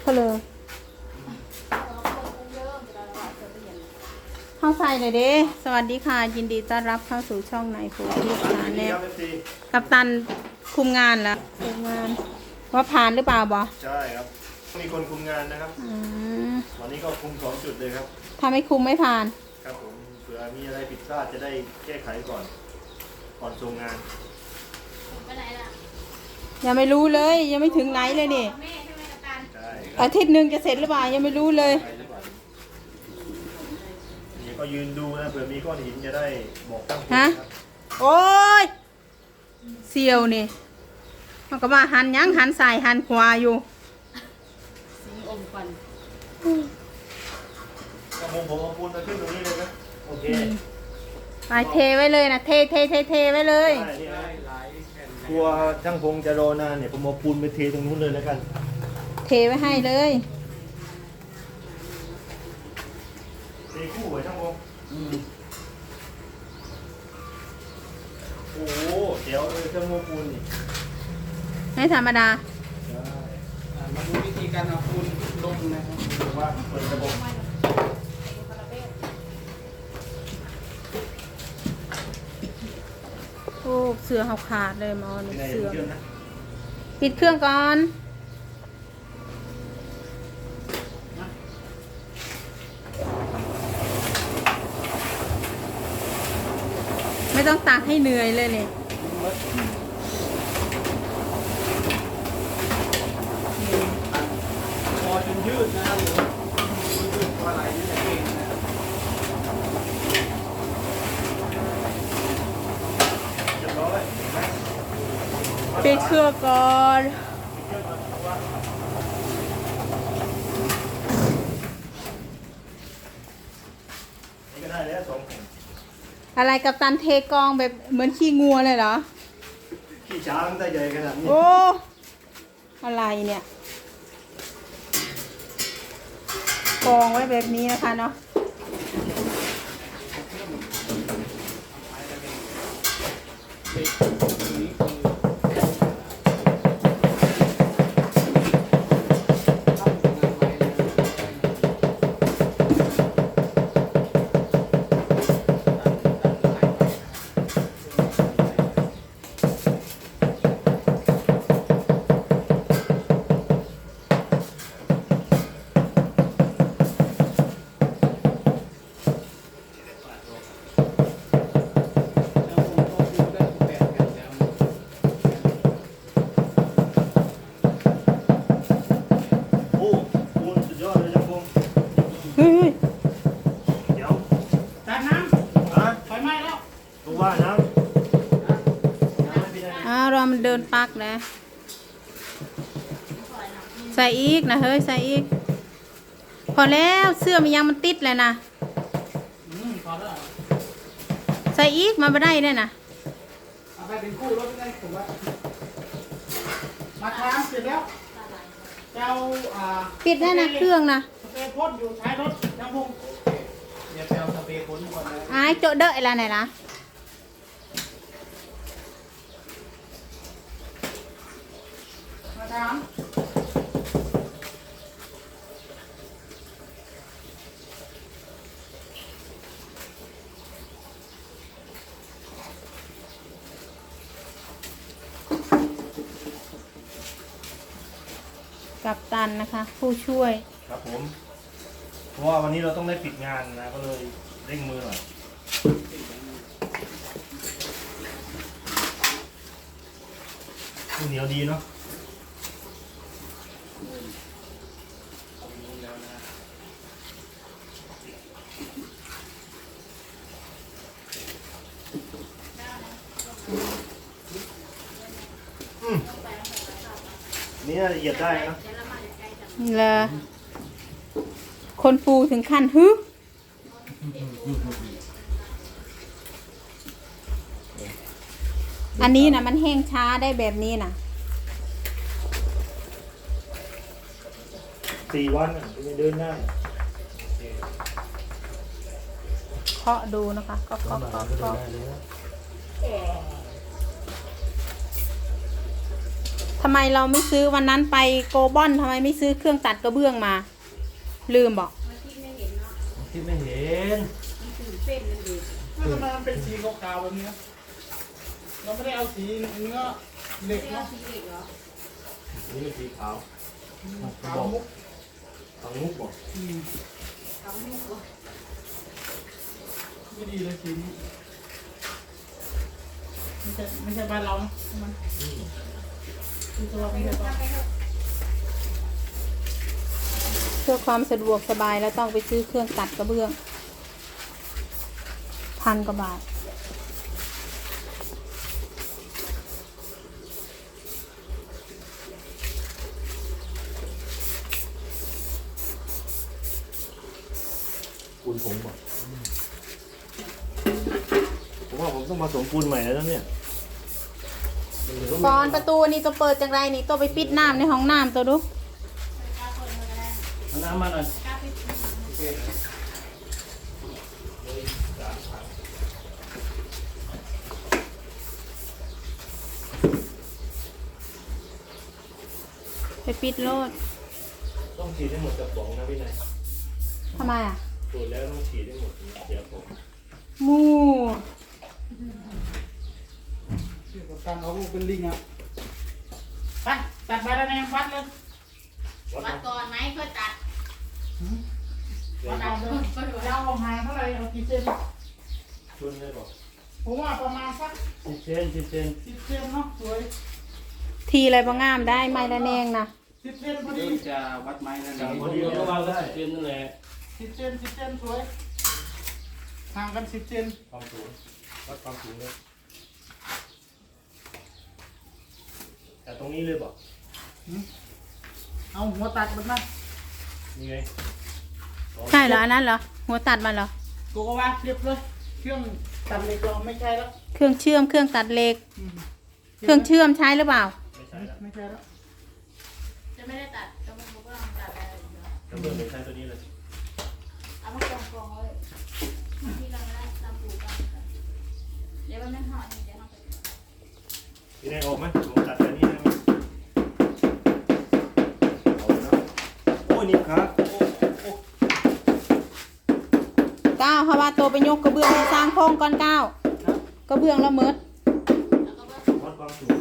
เพลอเข้าใส่เลยเด้สวัสดีค่ะ ยินดีต้อนรับเข้าสู่ช่องในโฟที่ชาแนลครับ FC กับตันคุมงานแล้วคุมงาน ว่าผ่านหรือเปล่าบอใช่ครับ มีคนคุมงานนะครับอืมวันนี้ก็คุมสองจุดเลยครับถ้าไม่คุมไม่ผ่าน ครับผมเผื่อมีอะไรผิดพลาดจะได้แก้ไขก่อน ก่อนส่งงานไปไหนล่ะยังไม่รู้เลยยังไม่ถึงไหนเลยนี่ อาทิตย์หนึ่งจะเสร็จหรือเปล่ายังไม่รู้เลยไปหรือเปล่านี่ก็ยืนดูนะเผื่อมีก้อนหินจะได้บอกตั้งฮะครับโอ้ยเสียวนี่มันก็ว่าหันหยังหันซ้ายหันขวาอยู่สีอมควันก็ผมผมเอาปูนมาขึ้นตรงนี้เลยนะโอเคไปเทไว้เลยนะเทเทเทเทไว้เลยได้นี่นะกลัวช่างพงจะรอนานเนี่ยผมเอาปูนไปเทตรงนู้นเลยแล้วกัน เทไว้ให้เลยเทคู่ไว้ช่างพงโอ้โหเดี๋ยวเลยช่างพงปูนนี่ไม่ธรรมดาอ่ามาดูวิธีการเอาปูนลงนะครับดูว่าเปิดระบบโอ้เสือเขาขาดเลยหมอที่นี่ไหนเสือเชื่อมนะ ปิดเครื่องก่อน ไม่ต้องตักให้เหนื่อยเลยเนี่ยพอจนยืดนะครับยืดพอไรยืดแต่เองนะเป็นไหมปิดเครื่องก่อนนี่ก็ได้แล้วสองแผ่น อะไรกับตันเทกองแบบเหมือนขี้งัวเลยเหรอ ขี้ช้างได้ใหญ่ขนาดนี้ โอ้ อะไรเนี่ย กองไว้แบบนี้นะคะเนาะ ดินปักนะ ใส่อีกนะเฮ้ยใส่อีก พอแล้วเสื้อมันยังมันติดเลยนะอืมพอแล้วใส่อีกมาไม่ได้เนี่ยนะเอาไปเป็นคู่รถได้ผมว่ามาทางเสร็จแล้วเจ้าอ่าปิดได้นะเครื่องนะสเปรย์พ่นอยู่ท้ายรถน้ำพงเดี๋ยวไปเอาสเปรย์พ่นก่อนนะอ้ายโจะเดอะอะไรไหนล่ะ มาทางกับตันนะคะ ผู้ช่วย ครับผม เพราะว่าวันนี้เราต้องได้ปิดงานนะ ก็เลยเร่งมือหน่อยข้าวเหนียวดีเนาะอืม นี่น่าจะเหยียบได้นะเลอคนปูถึงขั้นฮึอันนี้นะมันแห้งช้าได้แบบนี้นะสี่วันอะจะเดินได้เคาะดูนะคะก็เคาะเคาะเคาะทำไมเราไม่ซื้อวันนั้นไปโกบอนทำไมไม่ซื้อเครื่องตัดกระเบื้องมา ลืมบอกมาที่ไม่เห็นเนาะที่ไม่เห็นมันตื่นเต้นมันดีแล้วทำไมมันเป็นสีขาวๆแบบนี้นะเราไม่ได้เอาสีเนื้อเหล็กเรียกเนาะสีเอกเหรอนี่เป็นสีขาวขาวมุกทางมุกบอกอืมทำให้กลัวไม่ดีเลยสีนี้ไม่ใช่ไม่ใช่บ้านเรานะมัน เถใช่อะบ้านไปเถอะเพื่อความสะดวกสบายแล้วต้องไปซื้อเครื่องตัดกระเบื้อง พันกว่าบาทปูนผงบอกผมว่าผมต้องมาสมปูนใหม่แล้วนะเนี่ย มันเหลืก่อนประตูนี่ตัวเปิดจังไรนี่ตัวไปปิดน้ำในห้องน้ำตัวดูกล้าเปิดมือก็ได้เอาน้ำมาหน่อยกล้าปิดมือไปปิดโลดต้องฉีดให้หมดกระป๋องนะพี่นายทำไมอะตรวจแล้วต้องฉีดให้หมดเดี๋ยวผม มู ที่ กับการเอาลูกเป็นลิงอะไปตัดใบระแนงวัดเลยวัดวัดก่อนไหมค่อยตัดวัดเอาเลยยาวห่างเท่าไหร่เอากี่เซนชุนเลยบอกผมว่าประมาณสักสิบเซนสิบเซนสิบเซนเนาะสวยทีอะไรบ้างามได้ไม่ละแนงนะสิบเซนพอดีเดี๋ยวจะวัดไม้นั่นเองพอดีก็วางได้เซนนั่นแหละสิบเซนสิบเซนสวยห่างกันสิบเซนความสูงวัดความสูงเลย แต่ตรงนี้เลยบอกเอาหัวตัดมันนะนี่ไงใช่เหรออันนั้นเหรอหัวตัดมาเหรอโกโกวาเรียบเลยเครื่องตัดเหล็กเราไม่ใช่แล้วเครื่องเชื่อมเครื่องตัดเหล็กอืมเครื่องเชื่อมใช้หรือเปล่า ไม่ใช่ละไม่ใช่แล้วจะไม่ได้ตัดจะมันก็ลองตัดอะไรเดี๋ยวแล้วเบิ่งไม่ใช่ตัวนี้เลยเอามากองกองๆไว้ที่เราได้ตามปูกันเดี๋ยวมันไม่ห่อนี่เดี๋ยวเราไปพี่นายออกไหม เพราะว่าตัวไปยกกระเบื้องให้สร้างโค้งก้อนก้าวกระเบื้องละเมิดแล้วก็วัดความสูง